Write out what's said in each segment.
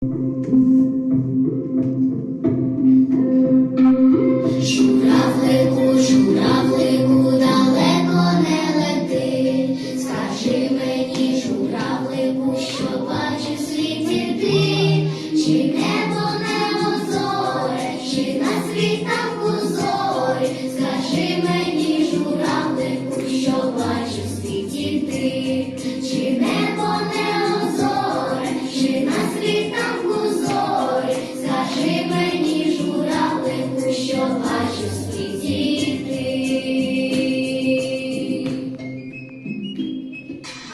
Música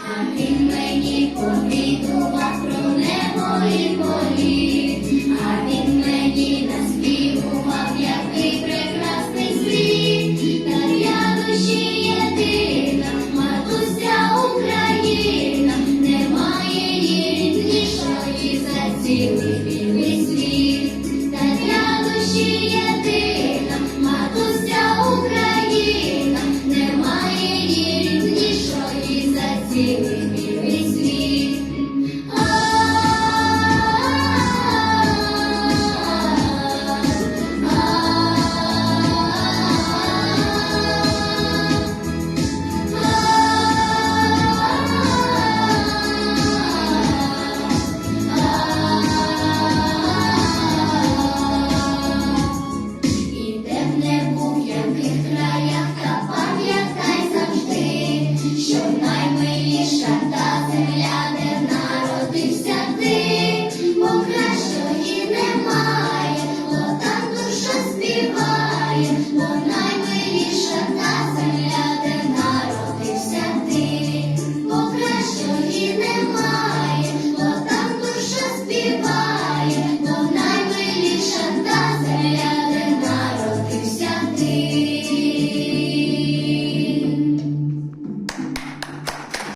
А він мені повідував про небо і